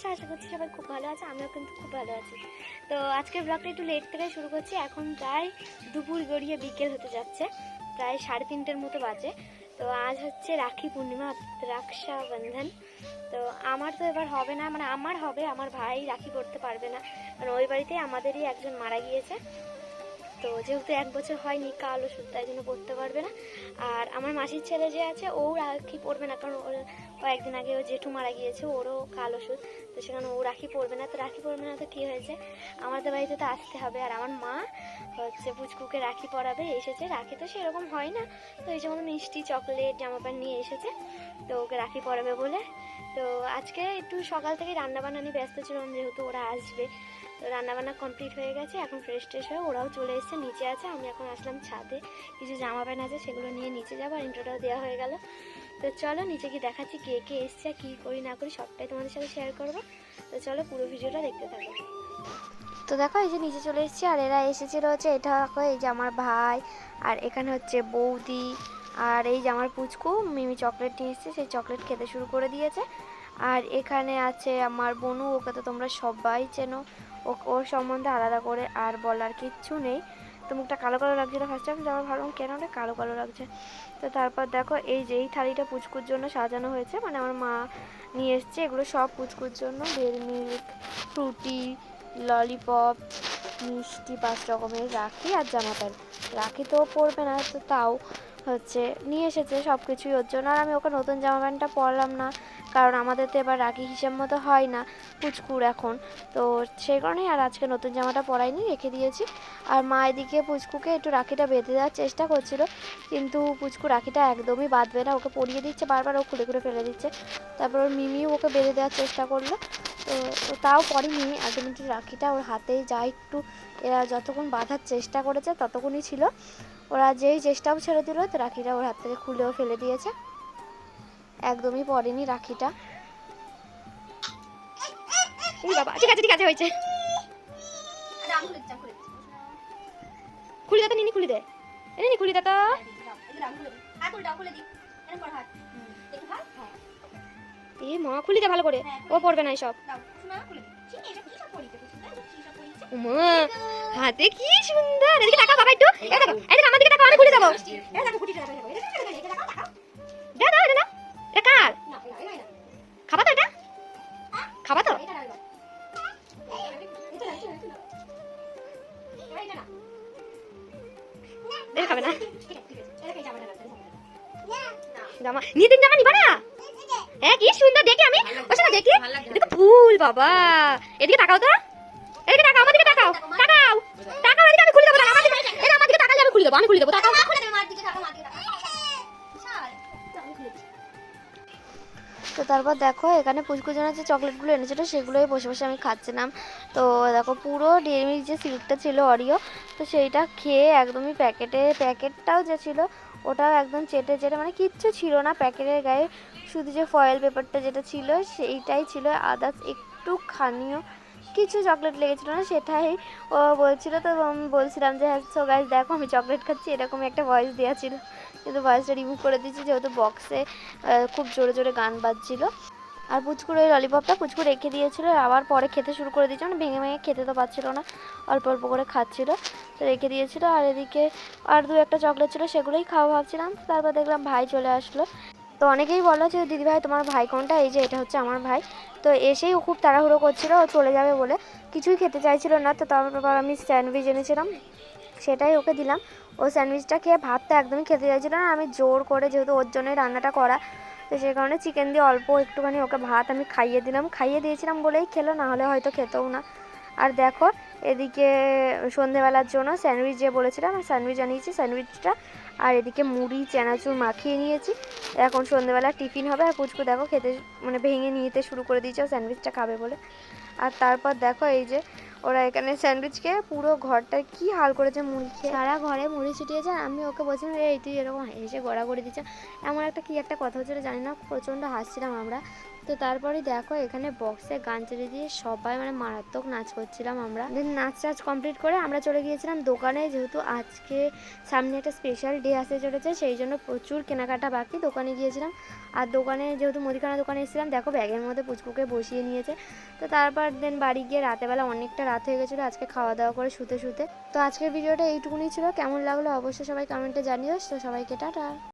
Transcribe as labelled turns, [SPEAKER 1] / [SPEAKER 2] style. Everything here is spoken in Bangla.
[SPEAKER 1] আছো, আশা করছি সবাই খুব ভালো আছে, আমিও কিন্তু খুব ভালো আছি। তো আজকের ব্লগটা একটু লেট থেকে শুরু করছি, এখন প্রায় দুপুর গড়িয়ে বিকেল হতে যাচ্ছে, প্রায় সাড়ে তিনটের মতো বাজে। তো আজ হচ্ছে রাখি পূর্ণিমা রাক্ষা বন্ধন তো আমার তো এবার হবে না মানে আমার হবে, আমার ভাই রাখি পড়তে পারবে না। কারণ ওই বাড়িতে আমাদেরই একজন মারা গিয়েছে। তো যেহেতু এক বছর হয়নি, কাল ওষুধ তাই জন্য পড়তে পারবে না। আর আমার মাসির ছেলে যে আছে, ও রাখি পড়বে না, কারণ ওর কয়েকদিন আগে ও জেঠু মারা গিয়েছে, ওরও কালো তো সেখানে ও রাখি পড়বে না, তো রাখি পড়বে না তো কী হয়েছে? আমাদের বাড়িতে তো আসতে হবে, আর আমার মা হচ্ছে পুচকুকে রাখি পরাবে, এসেছে, রাখি তো সেরকম হয় না। তো এই যেমন মিষ্টি, চকলেট জামা প্যান্ট নিয়ে এসেছে, তো ওকে রাখি পরাবে বলে। তো আজকে একটু সকাল থেকে রান্নাবান্না নিয়ে ব্যস্ত ছিলাম, যেহেতু ওরা আসবে। তো রান্নাবান্না কমপ্লিট হয়ে গেছে, এখন ফ্রেশ ট্রেশ হয়ে ওরাও চলে এসেছে, নিচে আছে, আমি এখন আসলাম ছাদে। কিছু জামা প্যান্ট আছে, সেগুলো নিয়ে নিচে যাব, আর ইন্ট্রোটাও দেওয়া হয়ে গেল। তো চলো নিচে গিয়ে দেখাচ্ছি কে কে এসছে কী করি না করি, সবটাই তোমাদের সাথে শেয়ার করব। তো চলো, পুরো ভিডিওটা দেখতে থাকো। তো দেখো, এই যে নিচে চলে এসেছি আর এরা এসেছিল হচ্ছে, এটা এই যে আমার ভাই আর এখানে হচ্ছে বৌদি আর এই যে আমার পুচকু, মিমি চকলেট নিয়ে এসেছে, সেই চকলেট খেতে শুরু করে দিয়েছে। আর এখানে আছে আমার বনু, ওকে তো তোমরা সবাই চেনো ওর সম্বন্ধে আলাদা করে আর বলার কিচ্ছু নেই। তো মুখটা কালো কালো লাগছিল ফার্স্ট টাইম যাওয়ার ভাবলাম, কেন না কালো কালো লাগছে? তো তারপর দেখো, এই যে এই থালিটা পুচকুর জন্য সাজানো হয়েছে মানে আমার মা নিয়ে এসছে, এগুলো সব পুচকুর জন্য। বেল মিল্ক ফ্রুটি ললিপপ মিষ্টি, পাঁচ রকমের রাখি আর জামা প্যান্ট রাখি তো পরবে না, তো তাও হচ্ছে, নিয়ে এসেছে সব কিছুই ওর জন্য। আর আমি ওকে নতুন জামা প্যান্টটা পরলাম না, কারণ আমাদের তো এবার রাখি হিসেব মতো হয় না, পুচকুর এখন। তো সেই কারণেই আর আজকে নতুন জামাটা পরাইনি, রেখে দিয়েছি। আর মা এদিকে পুচকুকে একটু রাখিটা বেঁধে দেওয়ার চেষ্টা করছিল, কিন্তু পুচকু রাখিটা একদমই বাঁধবে না। ওকে পরিয়ে দিচ্ছে, বারবার ও খুলে খুলে ফেলে দিচ্ছে। তারপর ওর মিমিও ওকে বেঁধে দেওয়ার চেষ্টা করল। তো ও তাও পরেনি আলটিমেটলি রাখিটা ওর হাতেই যা একটু এরা যতক্ষণ বাঁধার চেষ্টা করেছে ততক্ষণই ছিল। ওরা যেই চেষ্টাও ছেড়ে দিল তো রাখিটা ওর হাত থেকে খুলেও ফেলে দিয়েছে। একদমই পড়েনি রাখিটা। বাবা ঠিক আছে ঠিক আছে হয়েছে। খুলি দে তো নিনি খুলি দে। এ নিনি খুলি দে এ মা খুলি দে ভালো করে ও পড়বে না এসব মা হাতে কি সুন্দর এদিকে তাকাও বাবা একটু এদিকে আমার দিকে তাকাও আমি খুলে দেবো দাও দাও এটা কার খাবা তো এটা খাবা তো খাবে না জামা নিতিন জামা নিবা না হ্যাঁ কি সুন্দর, দেখে আমি। দেখি। দেখো ফুল, বাবা। এদিকে তাকাও তো এদিকে তাকাও, আমার দিকে তাকাও। তাকাও। তাকাও, এদিকে আমি খুলে দেবো আমার দিকে এটা আমার দিকে তাকালে আমি খুলে দেবো, আমি খুলে দেবো, তাকাও। তো তারপর দেখো, এখানে পুচকুর জন্য যে চকলেটগুলো এনেছিল, সেগুলোই বসে বসে আমি খাচ্ছিলাম। তো দেখো, পুরো মিল্ক যে সিল্কটা ছিল অরিও তো সেইটা খেয়ে একদমই প্যাকেটে প্যাকেটটাও যে ছিল, ওটাও একদম চেটে চেটে মানে কিচ্ছু ছিল না, প্যাকেটের গায়ে শুধু যে ফয়েল পেপারটা যেটা ছিল, সেইটাই ছিল। আদার্স একটু খানিও কিছু চকলেট লেগেছিল না, সেটাই ও বলছিল। তো বলছিলাম যে হ্যাঁ সো গাইজ দেখো, আমি চকলেট খাচ্ছি। এরকমই একটা ভয়েস দেওয়া ছিল। কিন্তু ভয়েসটা রিমুভ করে দিয়েছি, যেহেতু বক্সে খুব জোরে জোরে গান বাজছিল। আর পুচকুর ওই ললিপপটা পুচকু রেখে দিয়েছিল। আবার পরে খেতে শুরু করে দিয়েছিল মানে ভেঙে ভেঙে খেতে তো পাচ্ছিল না। অল্প অল্প করে খাচ্ছিল, তো রেখে দিয়েছিল। আর এদিকে আর দু একটা চকলেট ছিল, সেগুলোই খাওয়া ভাবছিলাম। তারপর দেখলাম ভাই চলে আসলো। তো অনেকেই বলো যে, দিদি ভাই, তোমার ভাই কোনটা? এই যে, এটা হচ্ছে আমার ভাই। তো এসেই ও খুব তাড়াহুড়ো করছিল, ও চলে যাবে বলে। কিছুই খেতে চাইছিল না, তো তারপর আমি স্যান্ডউইচ এনেছিলাম, সেটাই ওকে দিলাম। ও স্যান্ডউইচটা খেয়ে ভাতটা একদমই খেতে চাইছিল না, আমি জোর করে যেহেতু ওর জন্যই রান্নাটা করা, তো সেই কারণে চিকেন দিয়ে অল্প একটুখানি ওকে ভাত আমি খাইয়ে দিলাম। খাইয়ে দিয়েছিলাম বলেই খেলো, না হলে হয়তো খেতেও না। আর দেখো, এদিকে সন্ধেবেলার জন্য স্যান্ডউইচ যে বলেছিলাম, স্যান্ডউইচ আনিয়েছি, স্যান্ডউইচটা আর এদিকে মুড়ি, চেনাচুর মাখিয়ে নিয়েছি। এখন সন্ধেবেলা টিফিন হবে আর পুচকু দেখো খেতে মানে ভেঙে নিতে শুরু করে দিয়েছে স্যান্ডউইচটা খাবে বলে। আর তারপর দেখো এই যে ওরা এখানে স্যান্ডউইচ খেয়ে পুরো ঘরটা কি হাল করেছে মুড়ি খেয়ে। সারা ঘরে মুড়ি ছিটিয়েছে, আমি ওকে বলছিলাম, এই তুই এরকম হেসে গড়াগড়ি দিচ্ছে এমন একটা কি একটা কথা হচ্ছিল জানি না, প্রচণ্ড হাসছিলাম আমরা। তো তারপরে দেখো এখানে বক্সে গান চেড়ে দিয়ে সবাই মানে মারাত্মক নাচ করছিলাম আমরা। দেন নাচ টাচ কমপ্লিট করে আমরা চলে গিয়েছিলাম দোকানে, যেহেতু আজকে সামনে একটা স্পেশাল ডে আসতে চলেছে, সেই জন্য প্রচুর কেনাকাটা বাকি। দোকানে গিয়েছিলাম, আর দোকানে যেহেতু মুদিখানা দোকানে এসেছিলাম, দেখো ব্যাগের মধ্যে পুচকুকে বসিয়ে নিয়েছে। তো তারপর দেন বাড়ি গিয়ে রাতেবেলা অনেকটা রাত হয়ে গেছিল, আজকে খাওয়া দাওয়া করে শুতে শুতে। তো আজকের ভিডিওটা এইটুকুনি ছিল। কেমন লাগল অবশ্যই সবাই কমেন্টে জানিও। তো সবাইকে টাটা।